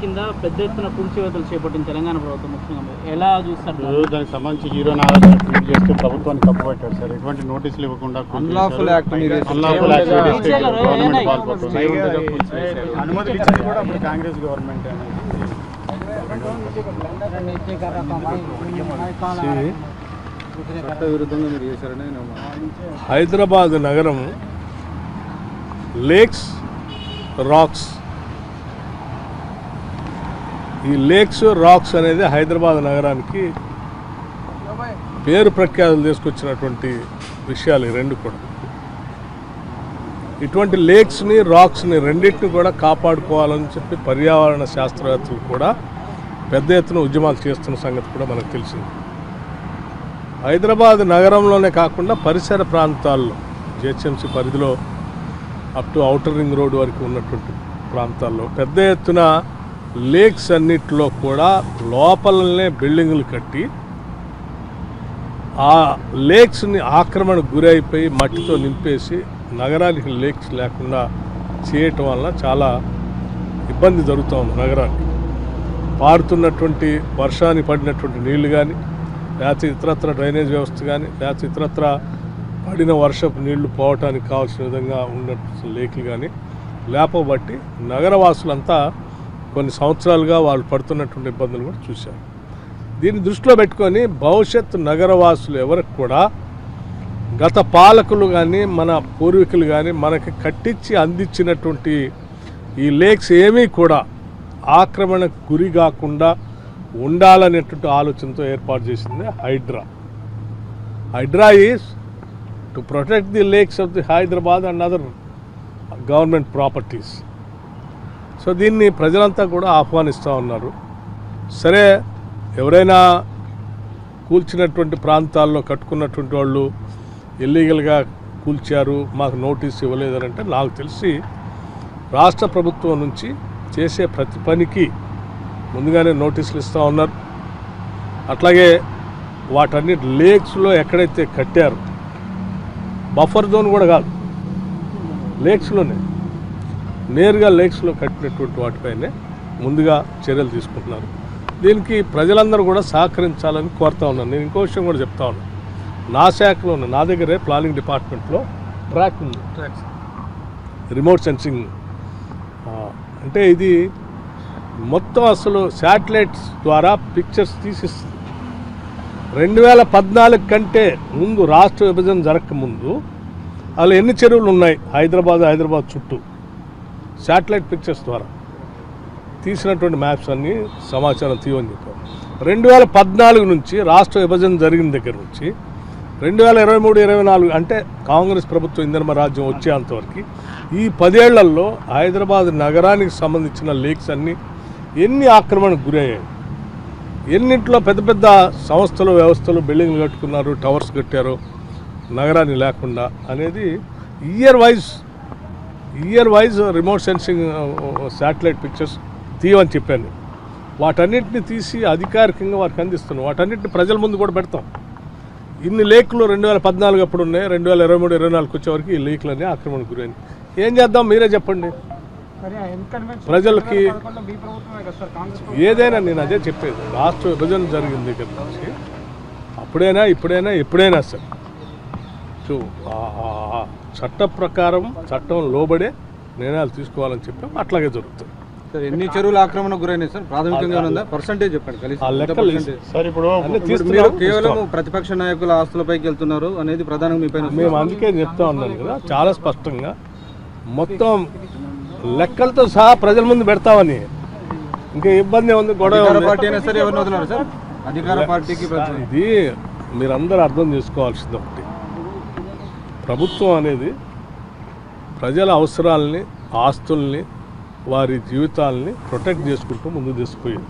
కింద పెద్ద ఎత్తున కూల్చివేతలు చేపట్టింది తెలంగాణ ప్రభుత్వం ముఖ్యంగా మీరు ఎలా చూస్తారు? దానికి సంబంధించి హీరో నాగార్జున ట్వీట్ చేస్తూ ప్రభుత్వాన్ని తప్పుపట్టాడు సార్. ఎటువంటి నోటీసులు ఇవ్వకుండా అన్లాఫుల్ అనుమతులు ఇచ్చింది కూడా అప్పుడు కాంగ్రెస్ గవర్నమెంట్ హైదరాబాద్ నగరం లేక్స్ రాక్స్ ఈ లేక్స్ రాక్స్ అనేది హైదరాబాద్ నగరానికి పేరు ప్రఖ్యాతులు తీసుకొచ్చినటువంటి విషయాలు రెండు కూడా. ఇటువంటి లేక్స్ని రాక్స్ని రెండింటిని కూడా కాపాడుకోవాలని చెప్పి పర్యావరణ శాస్త్రవేత్తలు కూడా పెద్ద ఎత్తున ఉద్యమాలు చేస్తున్న సంగతి కూడా మనకు తెలిసింది. హైదరాబాద్ నగరంలోనే కాకుండా పరిసర ప్రాంతాల్లో జిహెచ్ఎంసీ పరిధిలో up to outer ring road వరకు ఉన్నటువంటి ప్రాంతాల్లో పెద్ద ఎత్తున లేక్స్ అన్నిటిలో కూడా లోపలనే బిల్డింగులు కట్టి ఆ లేక్స్ని ఆక్రమణకు గురైపోయి మట్టితో నింపేసి నగరానికి లేక్స్ లేకుండా చేయటం వలన చాలా ఇబ్బంది జరుగుతూ ఉంది నగరానికి. పారుతున్నటువంటి వర్షాన్ని పడినటువంటి నీళ్ళు కానీ లేకపోతే ఇతరత్ర డ్రైనేజ్ వ్యవస్థ కానీ లేకపోతే ఇతరత్ర పడిన వర్షపు నీళ్ళు పోవటానికి కావాల్సిన విధంగా ఉన్న లేకులు కానీ లేపబట్టి నగరవాసులంతా కొన్ని సంవత్సరాలుగా వాళ్ళు పడుతున్నటువంటి ఇబ్బందులు కూడా చూశారు. దీన్ని దృష్టిలో పెట్టుకొని భవిష్యత్ నగరవాసులు ఎవరికి కూడా గత పాలకులు కానీ మన పూర్వీకులు కానీ మనకి కట్టించి అందించినటువంటి ఈ లేక్స్ ఏమీ కూడా ఆక్రమణకు గురి కాకుండా ఉండాలనేటువంటి ఆలోచనతో ఏర్పాటు చేసింది Hydraa. Hydraa is to protect the lakes of the Hyderabad and other government properties. So దీన్ని ప్రజలంతా కూడా ఆహ్వానిస్తూ ఉన్నారు. సరే ఎవరైనా కూల్చినటువంటి ప్రాంతాల్లో కట్టుకున్నటువంటి వాళ్ళు ఇల్లీగల్గా కూల్చారు మాకు నోటీస్ ఇవ్వలేదనంటే నాకు తెలిసి రాష్ట్ర ప్రభుత్వం నుంచి చేసే ప్రతి పనికి ముందుగానే నోటీసులు ఇస్తూ ఉన్నారు. అట్లాగే వాటన్నిటి లేక్స్లో ఎక్కడైతే కట్టారు బఫర్ జోన్ కూడా కాదు లేక్స్లోనే. నేరుగా లేక్స్లో కట్టినటువంటి వాటిపైనే ముందుగా చర్యలు తీసుకుంటున్నారు. దీనికి ప్రజలందరూ కూడా సహకరించాలని కోరుతా ఉన్నాను. నేను ఇంకో విషయం కూడా చెప్తా ఉన్నాను నా శాఖలో ఉన్న నా దగ్గరే ప్లానింగ్ డిపార్ట్మెంట్లో ట్రాక్ ఉంది. Remote sensing. అంటే ఇది మొత్తం అసలు శాటిలైట్స్ ద్వారా పిక్చర్స్ తీసిస్తుంది. రెండు వేల పద్నాలుగు కంటే ముందు రాష్ట్ర విభజన జరగక ముందు అలా ఎన్ని చెరువులు ఉన్నాయి? హైదరాబాద్ హైదరాబాద్ చుట్టూ. శాటిలైట్ పిక్చర్స్ ద్వారా తీసినటువంటి మ్యాప్స్ అన్నీ సమాచారం తీయమని చెప్పారు. రెండు వేల పద్నాలుగు నుంచి రాష్ట్ర విభజన జరిగిన దగ్గర నుంచి రెండు వేల ఇరవై మూడు ఇరవై నాలుగు అంటే కాంగ్రెస్ ప్రభుత్వం ఇంధనమ రాజ్యం వచ్చేంతవరకు ఈ పదేళ్ళలో హైదరాబాద్ నగరానికి సంబంధించిన లేక్స్ అన్నీ ఎన్ని ఆక్రమణకు గురయ్యాయి? ఎన్నింట్లో పెద్ద పెద్ద సంస్థలు వ్యవస్థలు బిల్డింగ్లు కట్టుకున్నారు టవర్స్ కట్టారు నగరాన్ని లేకుండా అనేది year wise year wise remote sensing satellite pictures తీయమని చెప్పాను. వాటన్నిటిని తీసి అధికారికంగా వారికి అందిస్తున్నాం. వాటన్నిటిని ప్రజల ముందు కూడా పెడతాం. ఇన్ని లేకులు రెండు వేల పద్నాలుగు అప్పుడు ఉన్నాయి రెండు వేల ఇరవై మూడు ఇరవై నాలుగు వచ్చేవరకు ఈ లేకులన్నీ ఆక్రమణకు గురైంది ఏం చేద్దాం? మీరే చెప్పండి. ప్రజలకి ఏదైనా నేను అదే చెప్పేది. రాష్ట్ర విభజన జరిగిన దగ్గర నుంచి అప్పుడైనా ఇప్పుడైనా ఎప్పుడైనా సరే. సో చట్ట ప్రకారం చట్టం లోబడే నిర్ణయాలు తీసుకోవాలని చెప్పాం అట్లాగే జరుగుతుంది. సార్ ఎన్ని చెరువుల ఆక్రమణ గురైనాయి సార్? ప్రాథమికంగా ఉందా పర్సంటేజ్ చెప్పండి కలిసి? సార్ ఇప్పుడు మీరు కేవలం. ప్రతిపక్ష నాయకుల ఆస్తులపైకి వెళ్తున్నారు అనేది ప్రధానంగా మీ పైన మేము అందుకే చెప్తా ఉన్నాను కదా చాలా స్పష్టంగా మొత్తం లెక్కలతో సహా ప్రజల ముందు పెడతామని. ఇంకా ఇబ్బంది ఉంది గొడవ. పార్టీ అయినా సరే ఎవరిని వదిలేరు సార్? అధికార పార్టీకి ఇది మీరందరూ అర్థం చేసుకోవాల్సింది ఒకటి. ప్రభుత్వం అనేది ప్రజల అవసరాలని ఆస్తుల్ని వారి జీవితాలని ప్రొటెక్ట్ చేసుకుంటూ ముందు తీసుకుపోయింది.